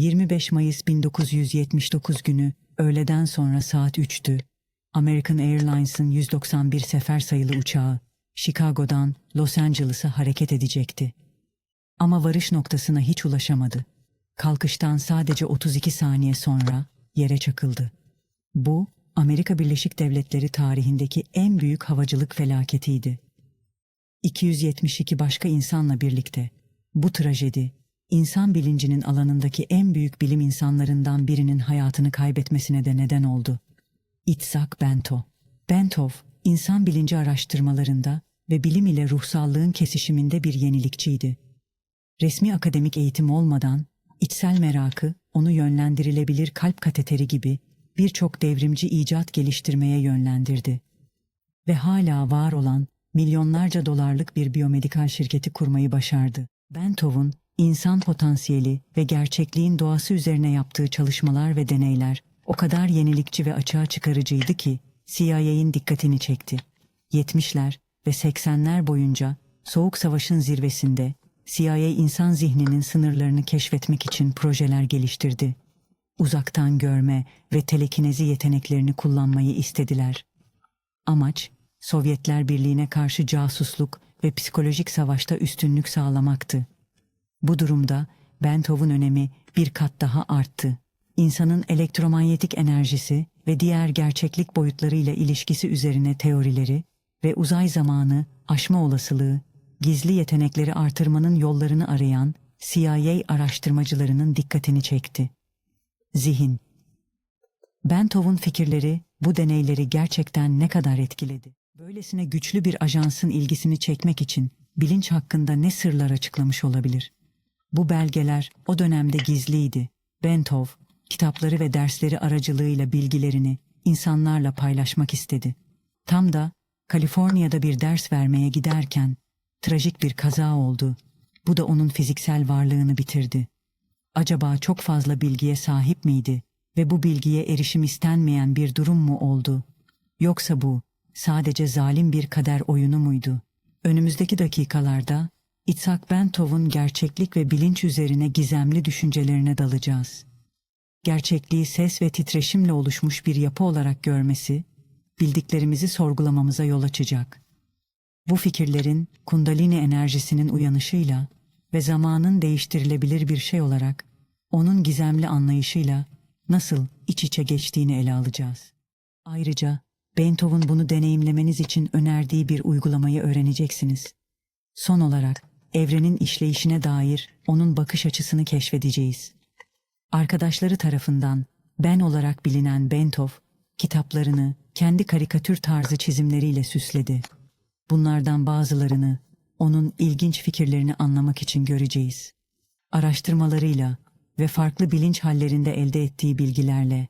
25 Mayıs 1979 günü öğleden sonra saat 3'tü. American Airlines'ın 191 sefer sayılı uçağı Chicago'dan Los Angeles'a hareket edecekti. Ama varış noktasına hiç ulaşamadı. Kalkıştan sadece 32 saniye sonra yere çakıldı. Bu, Amerika Birleşik Devletleri tarihindeki en büyük havacılık felaketiydi. 272 başka insanla birlikte bu trajedi, insan bilincinin alanındaki en büyük bilim insanlarından birinin hayatını kaybetmesine de neden oldu. Itzhak Bento. Bentov, insan bilinci araştırmalarında ve bilim ile ruhsallığın kesişiminde bir yenilikçiydi. Resmi akademik eğitim olmadan, içsel merakı onu yönlendirilebilir kalp kateteri gibi birçok devrimci icat geliştirmeye yönlendirdi. Ve hala var olan milyonlarca dolarlık bir biyomedikal şirketi kurmayı başardı. Bentov'un insan potansiyeli ve gerçekliğin doğası üzerine yaptığı çalışmalar ve deneyler o kadar yenilikçi ve açığa çıkarıcıydı ki CIA'in dikkatini çekti. 70'ler ve 80'ler boyunca Soğuk Savaş'ın zirvesinde CIA insan zihninin sınırlarını keşfetmek için projeler geliştirdi. Uzaktan görme ve telekinezi yeteneklerini kullanmayı istediler. Amaç, Sovyetler Birliği'ne karşı casusluk ve psikolojik savaşta üstünlük sağlamaktı. Bu durumda Bentov'un önemi bir kat daha arttı. İnsanın elektromanyetik enerjisi ve diğer gerçeklik boyutlarıyla ilişkisi üzerine teorileri ve uzay zamanı aşma olasılığı, gizli yetenekleri artırmanın yollarını arayan CIA araştırmacılarının dikkatini çekti. Zihin Bentov'un fikirleri bu deneyleri gerçekten ne kadar etkiledi? Böylesine güçlü bir ajansın ilgisini çekmek için bilinç hakkında ne sırlar açıklamış olabilir? Bu belgeler o dönemde gizliydi. Bentov, kitapları ve dersleri aracılığıyla bilgilerini insanlarla paylaşmak istedi. Tam da Kaliforniya'da bir ders vermeye giderken trajik bir kaza oldu. Bu da onun fiziksel varlığını bitirdi. Acaba çok fazla bilgiye sahip miydi ve bu bilgiye erişim istenmeyen bir durum mu oldu? Yoksa bu sadece zalim bir kader oyunu muydu? Önümüzdeki dakikalarda İtsak Bentov'un gerçeklik ve bilinç üzerine gizemli düşüncelerine dalacağız. Gerçekliği ses ve titreşimle oluşmuş bir yapı olarak görmesi, bildiklerimizi sorgulamamıza yol açacak. Bu fikirlerin kundalini enerjisinin uyanışıyla ve zamanın değiştirilebilir bir şey olarak onun gizemli anlayışıyla nasıl iç içe geçtiğini ele alacağız. Ayrıca Bentov'un bunu deneyimlemeniz için önerdiği bir uygulamayı öğreneceksiniz. Son olarak evrenin işleyişine dair onun bakış açısını keşfedeceğiz. Arkadaşları tarafından ben olarak bilinen Bentov, kitaplarını kendi karikatür tarzı çizimleriyle süsledi. Bunlardan bazılarını onun ilginç fikirlerini anlamak için göreceğiz. Araştırmalarıyla ve farklı bilinç hallerinde elde ettiği bilgilerle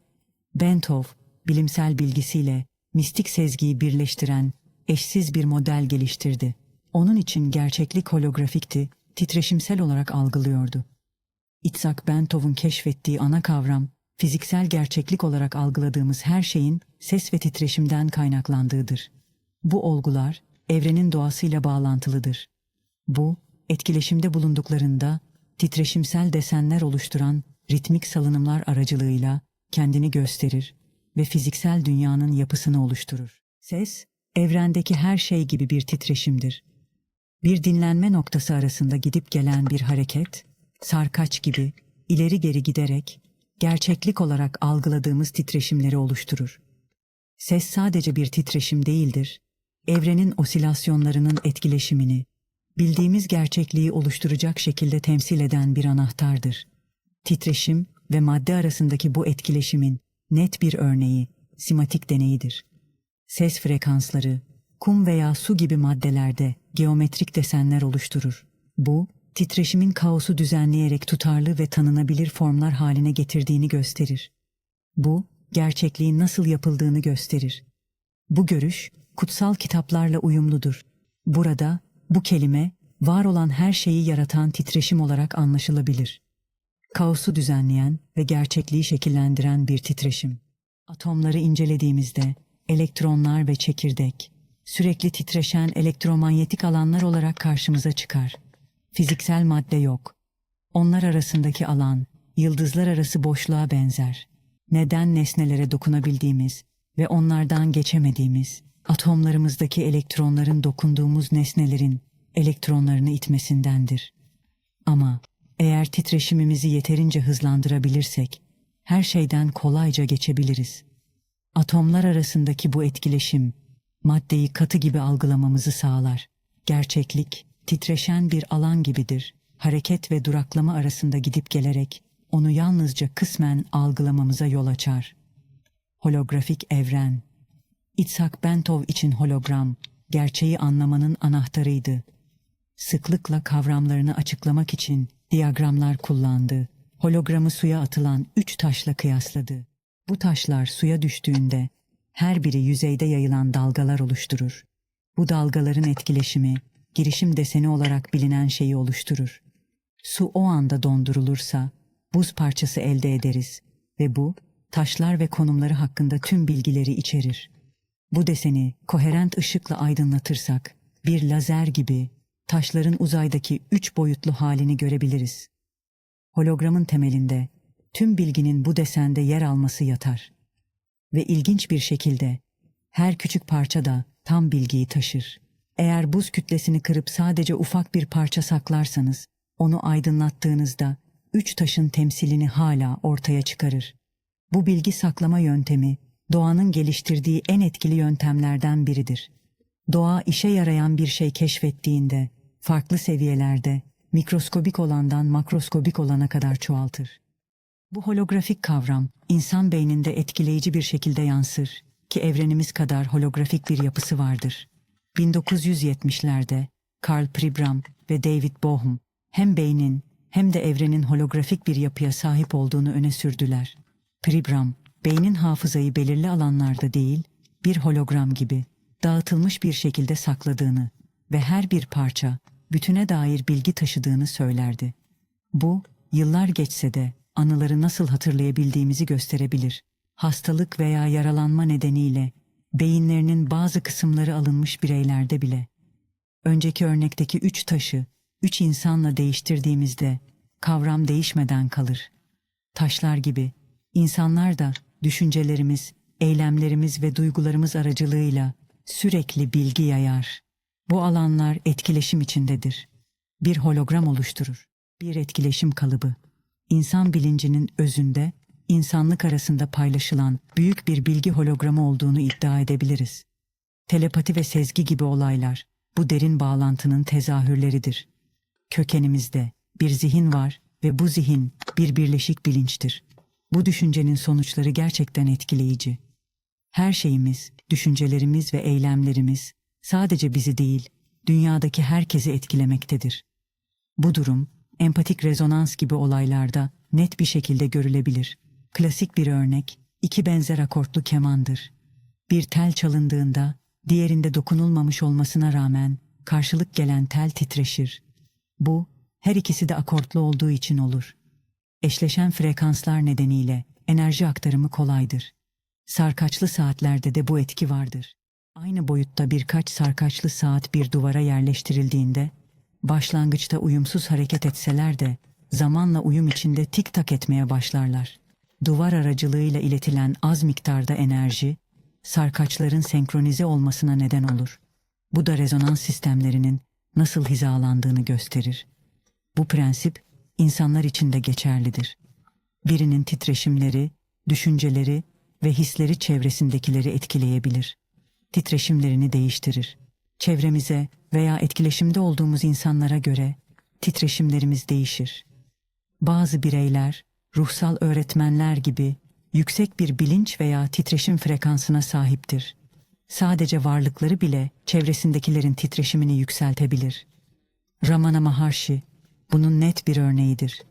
Bentov bilimsel bilgisiyle mistik sezgiyi birleştiren eşsiz bir model geliştirdi. Onun için gerçeklik holografikti, titreşimsel olarak algılıyordu. Itzhak Bentov'un keşfettiği ana kavram, fiziksel gerçeklik olarak algıladığımız her şeyin ses ve titreşimden kaynaklandığıdır. Bu olgular, evrenin doğasıyla bağlantılıdır. Bu, etkileşimde bulunduklarında titreşimsel desenler oluşturan ritmik salınımlar aracılığıyla kendini gösterir ve fiziksel dünyanın yapısını oluşturur. Ses, evrendeki her şey gibi bir titreşimdir. Bir dinlenme noktası arasında gidip gelen bir hareket, sarkaç gibi ileri geri giderek gerçeklik olarak algıladığımız titreşimleri oluşturur. Ses sadece bir titreşim değildir, evrenin osilasyonlarının etkileşimini, bildiğimiz gerçekliği oluşturacak şekilde temsil eden bir anahtardır. Titreşim ve madde arasındaki bu etkileşimin net bir örneği simatik deneyidir. Ses frekansları, kum veya su gibi maddelerde geometrik desenler oluşturur. Bu, titreşimin kaosu düzenleyerek tutarlı ve tanınabilir formlar haline getirdiğini gösterir. Bu, gerçekliğin nasıl yapıldığını gösterir. Bu görüş, kutsal kitaplarla uyumludur. Burada, bu kelime, var olan her şeyi yaratan titreşim olarak anlaşılabilir. Kaosu düzenleyen ve gerçekliği şekillendiren bir titreşim. Atomları incelediğimizde, elektronlar ve çekirdek, sürekli titreşen elektromanyetik alanlar olarak karşımıza çıkar. Fiziksel madde yok. Onlar arasındaki alan, yıldızlar arası boşluğa benzer. Neden nesnelere dokunabildiğimiz ve onlardan geçemediğimiz, atomlarımızdaki elektronların dokunduğumuz nesnelerin elektronlarını itmesindendir. Ama eğer titreşimimizi yeterince hızlandırabilirsek, her şeyden kolayca geçebiliriz. Atomlar arasındaki bu etkileşim, maddeyi katı gibi algılamamızı sağlar. Gerçeklik, titreşen bir alan gibidir. Hareket ve duraklama arasında gidip gelerek, onu yalnızca kısmen algılamamıza yol açar. Holografik evren İtshak Bentov için hologram, gerçeği anlamanın anahtarıydı. Sıklıkla kavramlarını açıklamak için diyagramlar kullandı. Hologramı suya atılan üç taşla kıyasladı. Bu taşlar suya düştüğünde her biri yüzeyde yayılan dalgalar oluşturur. Bu dalgaların etkileşimi, girişim deseni olarak bilinen şeyi oluşturur. Su o anda dondurulursa buz parçası elde ederiz ve bu taşlar ve konumları hakkında tüm bilgileri içerir. Bu deseni koherent ışıkla aydınlatırsak bir lazer gibi taşların uzaydaki üç boyutlu halini görebiliriz. Hologramın temelinde tüm bilginin bu desende yer alması yatar. Ve ilginç bir şekilde her küçük parça da tam bilgiyi taşır. Eğer buz kütlesini kırıp sadece ufak bir parça saklarsanız, onu aydınlattığınızda üç taşın temsilini hala ortaya çıkarır. Bu bilgi saklama yöntemi, doğanın geliştirdiği en etkili yöntemlerden biridir. Doğa işe yarayan bir şey keşfettiğinde, farklı seviyelerde, mikroskobik olandan makroskobik olana kadar çoğaltır. Bu holografik kavram, insan beyninde etkileyici bir şekilde yansır ki evrenimiz kadar holografik bir yapısı vardır. 1970'lerde Carl Pribram ve David Bohm hem beynin hem de evrenin holografik bir yapıya sahip olduğunu öne sürdüler. Pribram, beynin hafızayı belirli alanlarda değil, bir hologram gibi dağıtılmış bir şekilde sakladığını ve her bir parça bütüne dair bilgi taşıdığını söylerdi. Bu, yıllar geçse de anıları nasıl hatırlayabildiğimizi gösterebilir. Hastalık veya yaralanma nedeniyle beyinlerinin bazı kısımları alınmış bireylerde bile. Önceki örnekteki üç taşı, üç insanla değiştirdiğimizde kavram değişmeden kalır. Taşlar gibi insanlar da düşüncelerimiz, eylemlerimiz ve duygularımız aracılığıyla sürekli bilgi yayar. Bu alanlar etkileşim içindedir. Bir hologram oluşturur. Bir etkileşim kalıbı. İnsan bilincinin özünde, insanlık arasında paylaşılan büyük bir bilgi hologramı olduğunu iddia edebiliriz. Telepati ve sezgi gibi olaylar bu derin bağlantının tezahürleridir. Kökenimizde bir zihin var ve bu zihin bir birleşik bilinçtir. Bu düşüncenin sonuçları gerçekten etkileyici. Her şeyimiz, düşüncelerimiz ve eylemlerimiz sadece bizi değil, dünyadaki herkesi etkilemektedir. Bu durum, empatik rezonans gibi olaylarda net bir şekilde görülebilir. Klasik bir örnek, iki benzer akortlu kemandır. Bir tel çalındığında, diğerinde dokunulmamış olmasına rağmen karşılık gelen tel titreşir. Bu, her ikisi de akortlu olduğu için olur. Eşleşen frekanslar nedeniyle enerji aktarımı kolaydır. Sarkaçlı saatlerde de bu etki vardır. Aynı boyutta birkaç sarkaçlı saat bir duvara yerleştirildiğinde, başlangıçta uyumsuz hareket etseler de zamanla uyum içinde tik tak etmeye başlarlar. Duvar aracılığıyla iletilen az miktarda enerji, sarkaçların senkronize olmasına neden olur. Bu da rezonans sistemlerinin nasıl hizalandığını gösterir. Bu prensip insanlar için de geçerlidir. Birinin titreşimleri, düşünceleri ve hisleri çevresindekileri etkileyebilir. Titreşimlerini değiştirir. Çevremize veya etkileşimde olduğumuz insanlara göre titreşimlerimiz değişir. Bazı bireyler, ruhsal öğretmenler gibi yüksek bir bilinç veya titreşim frekansına sahiptir. Sadece varlıkları bile çevresindekilerin titreşimini yükseltebilir. Ramana Maharshi bunun net bir örneğidir.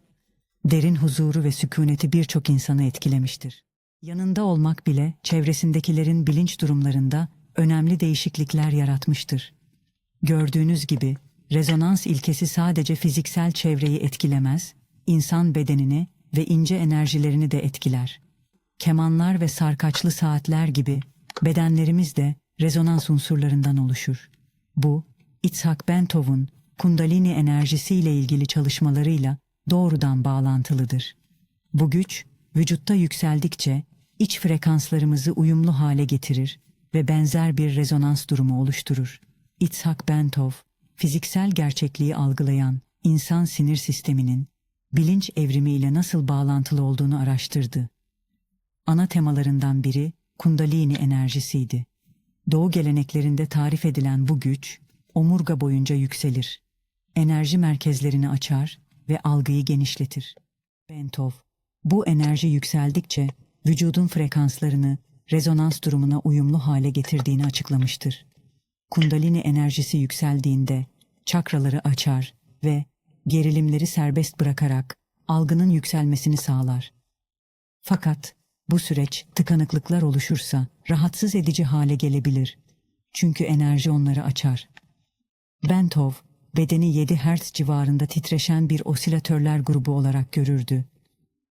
Derin huzuru ve sükuneti birçok insanı etkilemiştir. Yanında olmak bile çevresindekilerin bilinç durumlarında önemli değişiklikler yaratmıştır. Gördüğünüz gibi rezonans ilkesi sadece fiziksel çevreyi etkilemez, insan bedenini ve ince enerjilerini de etkiler. Kemanlar ve sarkaçlı saatler gibi bedenlerimiz de rezonans unsurlarından oluşur. Bu, İtshak Bentov'un Kundalini enerjisiyle ilgili çalışmalarıyla doğrudan bağlantılıdır. Bu güç, vücutta yükseldikçe iç frekanslarımızı uyumlu hale getirir ve benzer bir rezonans durumu oluşturur. Itzhak Bentov, fiziksel gerçekliği algılayan insan sinir sisteminin bilinç evrimiyle nasıl bağlantılı olduğunu araştırdı. Ana temalarından biri Kundalini enerjisiydi. Doğu geleneklerinde tarif edilen bu güç, omurga boyunca yükselir. Enerji merkezlerini açar ve algıyı genişletir. Bentov, bu enerji yükseldikçe vücudun frekanslarını rezonans durumuna uyumlu hale getirdiğini açıklamıştır. Kundalini enerjisi yükseldiğinde çakraları açar ve gerilimleri serbest bırakarak algının yükselmesini sağlar. Fakat bu süreç tıkanıklıklar oluşursa rahatsız edici hale gelebilir. Çünkü enerji onları açar. Bentov, bedeni 7 Hz civarında titreşen bir osilatörler grubu olarak görürdü.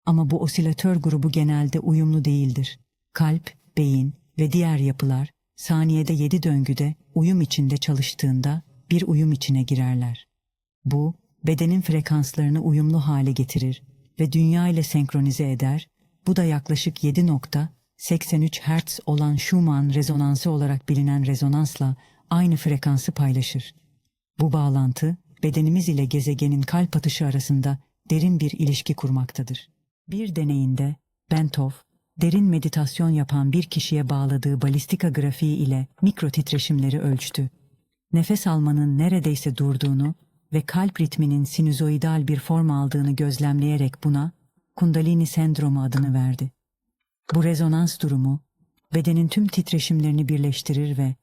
Ama bu osilatör grubu genelde uyumlu değildir. Kalp, beyin ve diğer yapılar saniyede 7 döngüde uyum içinde çalıştığında bir uyum içine girerler. Bu, bedenin frekanslarını uyumlu hale getirir ve dünya ile senkronize eder. Bu da yaklaşık 7.83 Hz olan Schumann rezonansı olarak bilinen rezonansla aynı frekansı paylaşır. Bu bağlantı, bedenimiz ile gezegenin kalp atışı arasında derin bir ilişki kurmaktadır. Bir deneyinde Bentov, derin meditasyon yapan bir kişiye bağladığı balistika grafiği ile mikro titreşimleri ölçtü. Nefes almanın neredeyse durduğunu ve kalp ritminin sinüzoidal bir form aldığını gözlemleyerek buna Kundalini sendromu adını verdi. Bu rezonans durumu bedenin tüm titreşimlerini birleştirir ve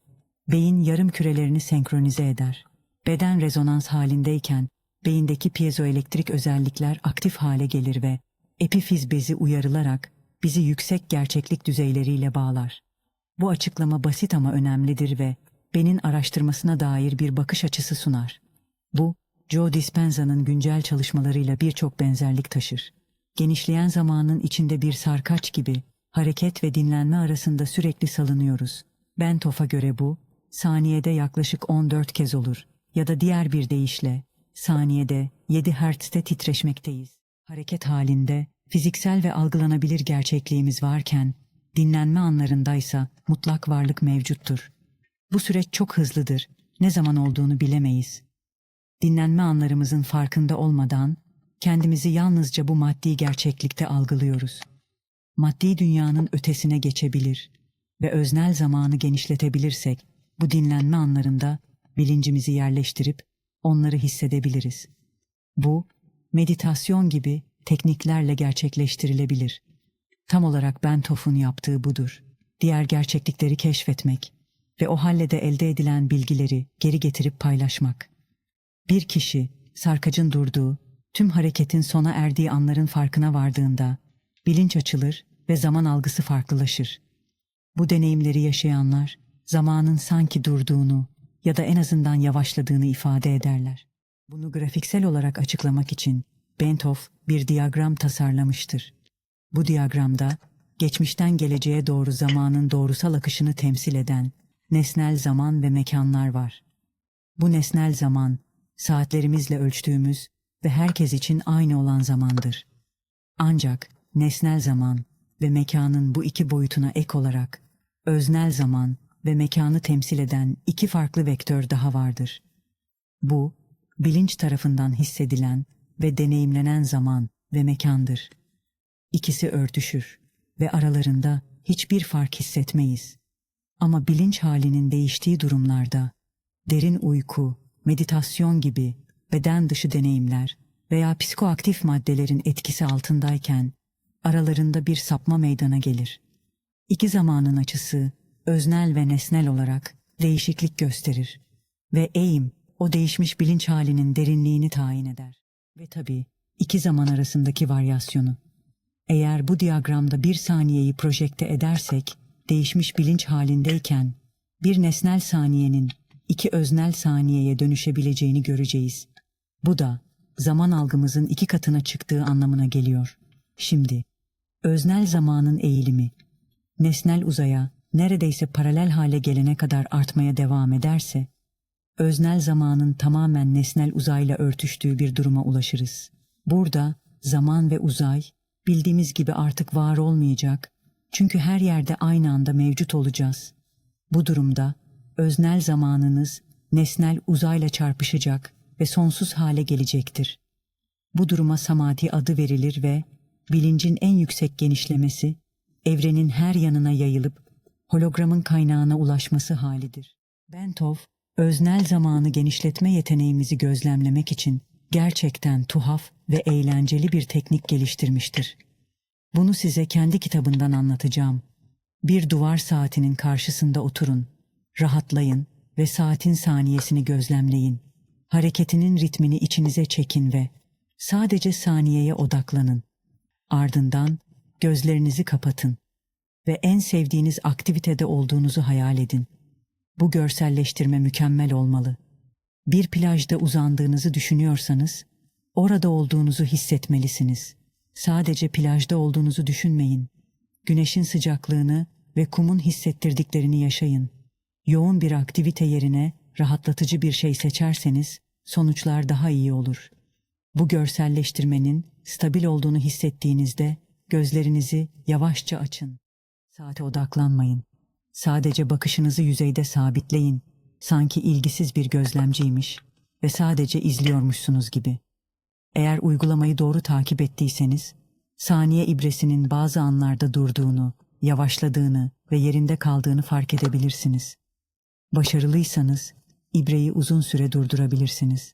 beyin yarım kürelerini senkronize eder. Beden rezonans halindeyken beyindeki piezoelektrik özellikler aktif hale gelir ve epifiz bezi uyarılarak bizi yüksek gerçeklik düzeyleriyle bağlar. Bu açıklama basit ama önemlidir ve benin araştırmasına dair bir bakış açısı sunar. Bu, Joe Dispenza'nın güncel çalışmalarıyla birçok benzerlik taşır. Genişleyen zamanın içinde bir sarkaç gibi hareket ve dinlenme arasında sürekli salınıyoruz. Bentof'a göre bu, saniyede yaklaşık 14 kez olur ya da diğer bir deyişle saniyede 7 Hz'te titreşmekteyiz. Hareket halinde fiziksel ve algılanabilir gerçekliğimiz varken dinlenme anlarındaysa mutlak varlık mevcuttur. Bu süreç çok hızlıdır. Ne zaman olduğunu bilemeyiz. Dinlenme anlarımızın farkında olmadan kendimizi yalnızca bu maddi gerçeklikte algılıyoruz. Maddi dünyanın ötesine geçebilir ve öznel zamanı genişletebilirsek bu dinlenme anlarında bilincimizi yerleştirip onları hissedebiliriz. Bu meditasyon gibi tekniklerle gerçekleştirilebilir. Tam olarak Bentof'un yaptığı budur. Diğer gerçeklikleri keşfetmek ve o hallede elde edilen bilgileri geri getirip paylaşmak. Bir kişi sarkacın durduğu, tüm hareketin sona erdiği anların farkına vardığında bilinç açılır ve zaman algısı farklılaşır. Bu deneyimleri yaşayanlar zamanın sanki durduğunu ya da en azından yavaşladığını ifade ederler. Bunu grafiksel olarak açıklamak için Bentov bir diyagram tasarlamıştır. Bu diyagramda geçmişten geleceğe doğru zamanın doğrusal akışını temsil eden nesnel zaman ve mekanlar var. Bu nesnel zaman saatlerimizle ölçtüğümüz ve herkes için aynı olan zamandır. Ancak nesnel zaman ve mekanın bu iki boyutuna ek olarak öznel zaman ve mekanı temsil eden iki farklı vektör daha vardır. Bu, bilinç tarafından hissedilen ve deneyimlenen zaman ve mekandır. İkisi örtüşür ve aralarında hiçbir fark hissetmeyiz. Ama bilinç halinin değiştiği durumlarda, derin uyku, meditasyon gibi beden dışı deneyimler veya psikoaktif maddelerin etkisi altındayken aralarında bir sapma meydana gelir. İki zamanın açısı öznel ve nesnel olarak değişiklik gösterir ve eğim o değişmiş bilinç halinin derinliğini tayin eder. Ve tabii iki zaman arasındaki varyasyonu. Eğer bu diyagramda bir saniyeyi projekte edersek, değişmiş bilinç halindeyken bir nesnel saniyenin iki öznel saniyeye dönüşebileceğini göreceğiz. Bu da zaman algımızın iki katına çıktığı anlamına geliyor. Şimdi, öznel zamanın eğilimi, nesnel uzaya neredeyse paralel hale gelene kadar artmaya devam ederse, öznel zamanın tamamen nesnel uzayla örtüştüğü bir duruma ulaşırız. Burada zaman ve uzay bildiğimiz gibi artık var olmayacak. Çünkü her yerde aynı anda mevcut olacağız. Bu durumda öznel zamanınız nesnel uzayla çarpışacak ve sonsuz hale gelecektir. Bu duruma samadhi adı verilir ve bilincin en yüksek genişlemesi, evrenin her yanına yayılıp hologramın kaynağına ulaşması halidir. Bentov, öznel zamanı genişletme yeteneğimizi gözlemlemek için gerçekten tuhaf ve eğlenceli bir teknik geliştirmiştir. Bunu size kendi kitabından anlatacağım. Bir duvar saatinin karşısında oturun, rahatlayın ve saatin saniyesini gözlemleyin. Hareketinin ritmini içinize çekin ve sadece saniyeye odaklanın. Ardından gözlerinizi kapatın ve en sevdiğiniz aktivitede olduğunuzu hayal edin. Bu görselleştirme mükemmel olmalı. Bir plajda uzandığınızı düşünüyorsanız, orada olduğunuzu hissetmelisiniz. Sadece plajda olduğunuzu düşünmeyin. Güneşin sıcaklığını ve kumun hissettirdiklerini yaşayın. Yoğun bir aktivite yerine rahatlatıcı bir şey seçerseniz sonuçlar daha iyi olur. Bu görselleştirmenin stabil olduğunu hissettiğinizde gözlerinizi yavaşça açın. Saate odaklanmayın. Sadece bakışınızı yüzeyde sabitleyin. Sanki ilgisiz bir gözlemciymiş ve sadece izliyormuşsunuz gibi. Eğer uygulamayı doğru takip ettiyseniz, saniye ibresinin bazı anlarda durduğunu, yavaşladığını ve yerinde kaldığını fark edebilirsiniz. Başarılıysanız, ibreyi uzun süre durdurabilirsiniz.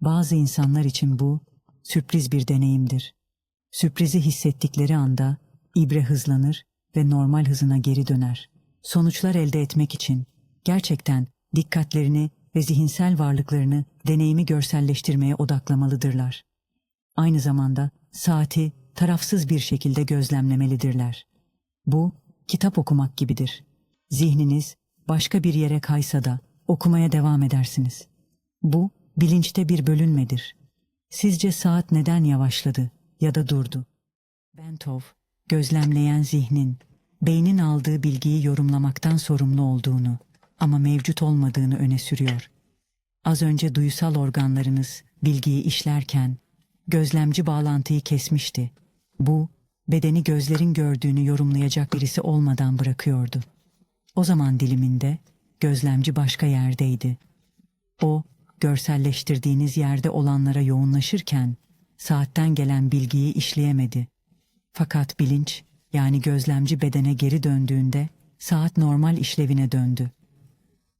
Bazı insanlar için bu, sürpriz bir deneyimdir. Sürprizi hissettikleri anda, ibre hızlanır ve normal hızına geri döner. Sonuçlar elde etmek için, gerçekten dikkatlerini ve zihinsel varlıklarını deneyimi görselleştirmeye odaklamalıdırlar. Aynı zamanda saati tarafsız bir şekilde gözlemlemelidirler. Bu, kitap okumak gibidir. Zihniniz başka bir yere kaysa da okumaya devam edersiniz. Bu, bilinçte bir bölünmedir. Sizce saat neden yavaşladı ya da durdu? Bentov, gözlemleyen zihnin, beynin aldığı bilgiyi yorumlamaktan sorumlu olduğunu ama mevcut olmadığını öne sürüyor. Az önce duysal organlarınız bilgiyi işlerken gözlemci bağlantıyı kesmişti. Bu, bedeni gözlerin gördüğünü yorumlayacak birisi olmadan bırakıyordu. O zaman diliminde gözlemci başka yerdeydi. O, görselleştirdiğiniz yerde olanlara yoğunlaşırken saatten gelen bilgiyi işleyemedi. Fakat bilinç, yani gözlemci bedene geri döndüğünde saat normal işlevine döndü.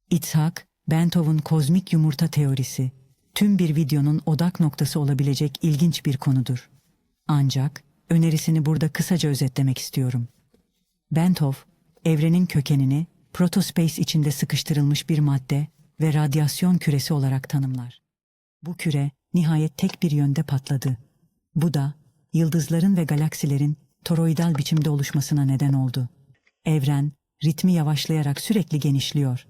İtshak, Bentov'un kozmik yumurta teorisi, tüm bir videonun odak noktası olabilecek ilginç bir konudur. Ancak önerisini burada kısaca özetlemek istiyorum. Bentov, evrenin kökenini protospace içinde sıkıştırılmış bir madde ve radyasyon küresi olarak tanımlar. Bu küre nihayet tek bir yönde patladı. Bu da yıldızların ve galaksilerin toroidal biçimde oluşmasına neden oldu. Evren ritmi yavaşlayarak sürekli genişliyor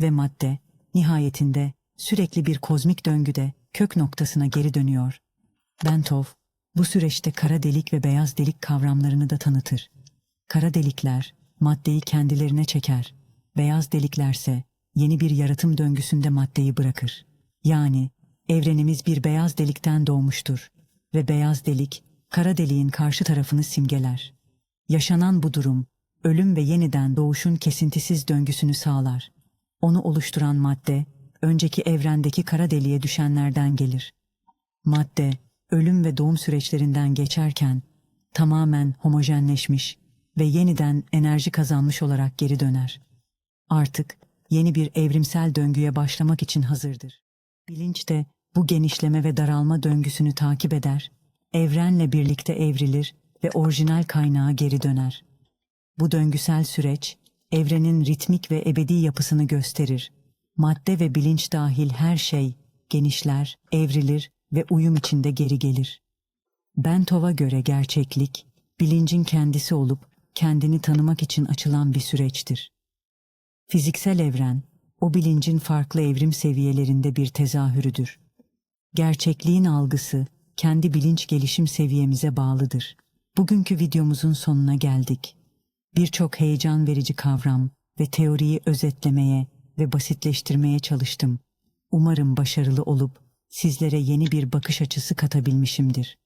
ve madde nihayetinde sürekli bir kozmik döngüde kök noktasına geri dönüyor. Bentov bu süreçte kara delik ve beyaz delik kavramlarını da tanıtır. Kara delikler maddeyi kendilerine çeker, beyaz deliklerse yeni bir yaratım döngüsünde maddeyi bırakır. Yani evrenimiz bir beyaz delikten doğmuştur ve beyaz delik kara deliğin karşı tarafını simgeler. Yaşanan bu durum ölüm ve yeniden doğuşun kesintisiz döngüsünü sağlar. Onu oluşturan madde önceki evrendeki kara deliğe düşenlerden gelir. Madde ölüm ve doğum süreçlerinden geçerken tamamen homojenleşmiş ve yeniden enerji kazanmış olarak geri döner. Artık yeni bir evrimsel döngüye başlamak için hazırdır. Bilinç de bu genişleme ve daralma döngüsünü takip eder, evrenle birlikte evrilir ve orijinal kaynağa geri döner. Bu döngüsel süreç, evrenin ritmik ve ebedi yapısını gösterir. Madde ve bilinç dahil her şey genişler, evrilir ve uyum içinde geri gelir. Bentov'a göre gerçeklik, bilincin kendisi olup kendini tanımak için açılan bir süreçtir. Fiziksel evren, o bilincin farklı evrim seviyelerinde bir tezahürüdür. Gerçekliğin algısı, kendi bilinç gelişim seviyemize bağlıdır. Bugünkü videomuzun sonuna geldik. Birçok heyecan verici kavram ve teoriyi özetlemeye ve basitleştirmeye çalıştım. Umarım başarılı olup sizlere yeni bir bakış açısı katabilmişimdir.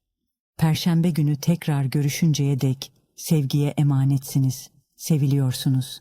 Perşembe günü tekrar görüşünceye dek sevgiye emanetsiniz. Seviliyorsunuz.